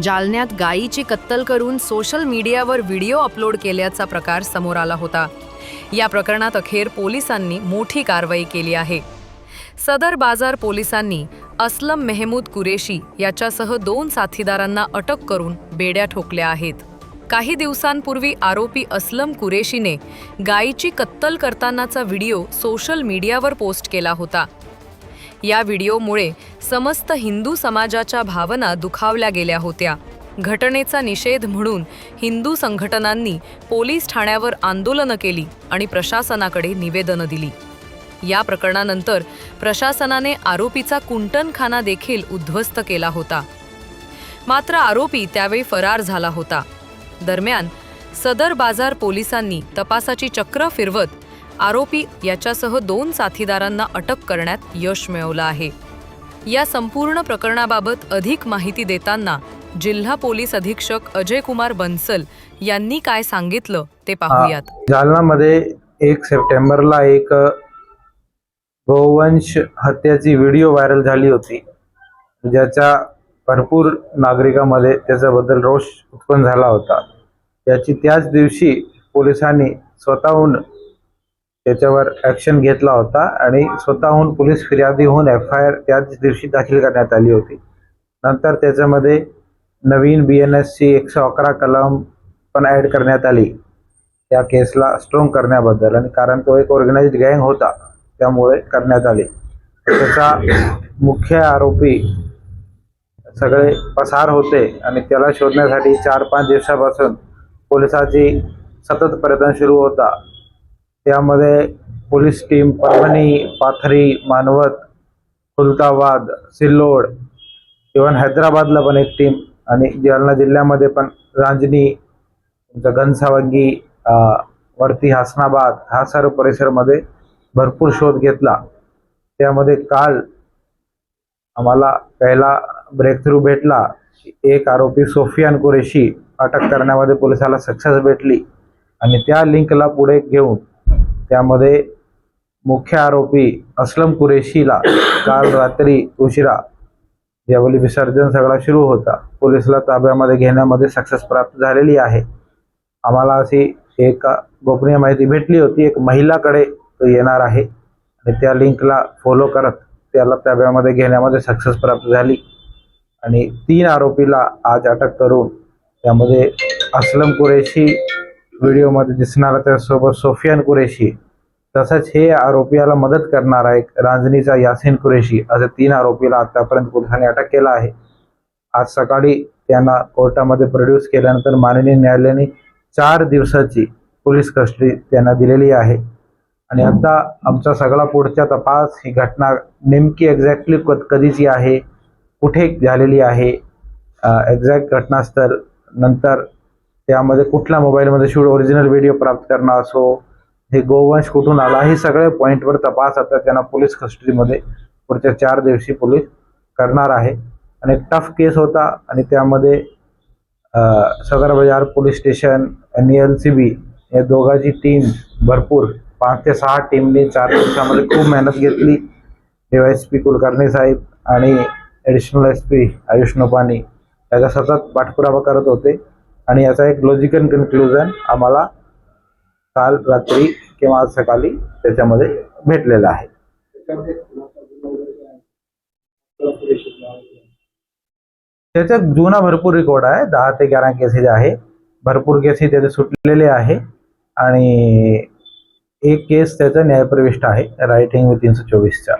जालन्यात गायीची कत्तल करून सोशल मीडियावर व्हिडिओ अपलोड केल्याचा प्रकार समोर आला होता. या प्रकरणात अखेर पोलिसांनी मोठी कारवाई केली आहे. सदर बाजार पोलिसांनी अस्लम मेहमूद कुरेशी याच्यासह दोन साथीदारांना अटक करून बेड्या ठोकल्या आहेत. काही दिवसांपूर्वी आरोपी असलम कुरेशीने गायीची कत्तल करतानाचा व्हिडिओ सोशल मीडियावर पोस्ट केला होता. या व्हिडिओमुळे समस्त हिंदू समाजाच्या भावना दुखावल्या गेल्या होत्या. घटनेचा निषेध म्हणून हिंदू संघटनांनी पोलीस ठाण्यावर आंदोलनं केली आणि प्रशासनाकडे निवेदनं दिली. या प्रकरणानंतर प्रशासनाने आरोपीचा कुंटनखाना देखील उद्ध्वस्त केला होता. मात्र आरोपी त्यावेळी फरार झाला होता. दरम्यान सदर बाजार पोलिसांनी तपासाची चक्र फिरवत आरोपी याच्यासह दोन साथीदारांना अटक करण्यात यश मिळवलं आहे. या संपूर्ण प्रकरणाबाबत अधिक माहिती देताना जिल्हा पोलीस अधीक्षक अजय कुमार बन्सल यांनी काय सांगितलं ते पाहूयात. जालनामध्ये एक सप्टेंबरला एक गोवंश हत्याची व्हिडिओ व्हायरल झाली होती. ज्याच्या भरपूर नागरिकांमध्ये त्याच्याबद्दल रोष उत्पन्न झाला होता. याची त्याच दिवशी पोलिसांनी स्वतःहून त्याच्यावर ॲक्शन घेतला होता आणि स्वतःहून पोलीस फिर्यादी होऊन एफ आय आर त्याच दिवशी दाखल करण्यात आली होती. नंतर त्याच्यामध्ये नवीन बी एन एसची एकशे अकरा कलम पण ॲड करण्यात आली. त्या केसला स्ट्रॉंग करण्याबद्दल आणि कारण तो एक ऑर्गनाइज्ड गँग होता त्यामुळे करण्यात आले. त्याचा मुख्य आरोपी सगळे पसार होते आणि त्याला शोधण्यासाठी चार पाच दिवसापासून पोलिसाची सतत प्रयत्न सुरू होता. त्यामध्ये police team Parbhani Pathri Manwat Khultabad Sillod even हैदराबादला पण एक टीम आणि जालना जिल्ह्यामध्ये पण रांजणी तुमचं घनसावंगी वरती हासनाबाद हा सर्व परिसरमध्ये भरपूर शोध घेतला. त्यामध्ये काल आम्हाला पहिला ब्रेक थ्रू भेटला. एक आरोपी सोफियान कुरेशी अटक करण्यामध्ये पोलिसाला सक्सेस भेटली. आणि त्या लिंकला पुढे घेऊन त्यामध्ये मुख्य आरोपी असलम कुरेशीला काल रात्री उशिरा ज्यावेळी विसर्जन सगळा सुरू होता पोलिसला ताब्यामध्ये घेण्यामध्ये सक्सेस प्राप्त झालेली आहे. आम्हाला अशी एक गोपनीय माहिती भेटली होती. एक महिलाकडे तो येणार आहे आणि त्या लिंकला फॉलो करत त्याला ताब्यामध्ये घेण्यामध्ये सक्सेस प्राप्त झाली. आणि तीन आरोपीला आज अटक करून त्यामध्ये असलम कुरेशी व्हिडिओमध्ये दिसणारा त्यासोबत सोफियान कुरेशी. तसंच हे आरोपीला मदत करणारा एक रांजणीचा यासिन कुरेशी असे तीन आरोपीला आतापर्यंत पोलिसांनी अटक केला आहे. आज सकाळी त्यांना कोर्टामध्ये प्रोड्यूस केल्यानंतर माननीय न्यायालयाने चार दिवसाची पोलीस कस्टडी त्यांना दिलेली आहे. आणि आता आमचा सगळा पुढचा तपास ही घटना नेमकी एक्झॅक्टली कधीची आहे? कुठे झालेली आहे? एक्झॅक्ट घटनास्थळ नंतर त्यामध्ये कुठल्या मोबाईलमध्ये शूट ओरिजिनल व्हिडिओ प्राप्त करणं असो हे गोवंश कुठून आला हे सगळे पॉईंटवर तपास आता त्यांना पोलीस कस्टडीमध्ये पुढच्या चार दिवशी पोलीस करणार आहे. आणि टफ केस होता आणि त्यामध्ये सदर बाजार पोलीस स्टेशन आणि एल सी बी या दोघांची टीम भरपूर पाच ते सहा टीमनी चार दिवसामध्ये खूप मेहनत घेतली. डी एस पी कुलकर्णी साहेब आणि additional S P Ayush Nopani याचा सतत पाठपुरावा करत होते. आणि याचा एक लॉजिकल कन्क्लुजन आम्हाला काल रात्री किंवा आज सकाळी त्याच्यामध्ये भेटलेलं आहे. त्याचा जुना भरपूर रेकॉर्ड आहे. दहा ते ग्यारा केसेस आहे भरपूर केसेस त्याचे सुटलेले आहे. आणि एक केस त्याचा न्यायप्रविष्ट आहे रायटिंग विथ तीनशे चोवीसचा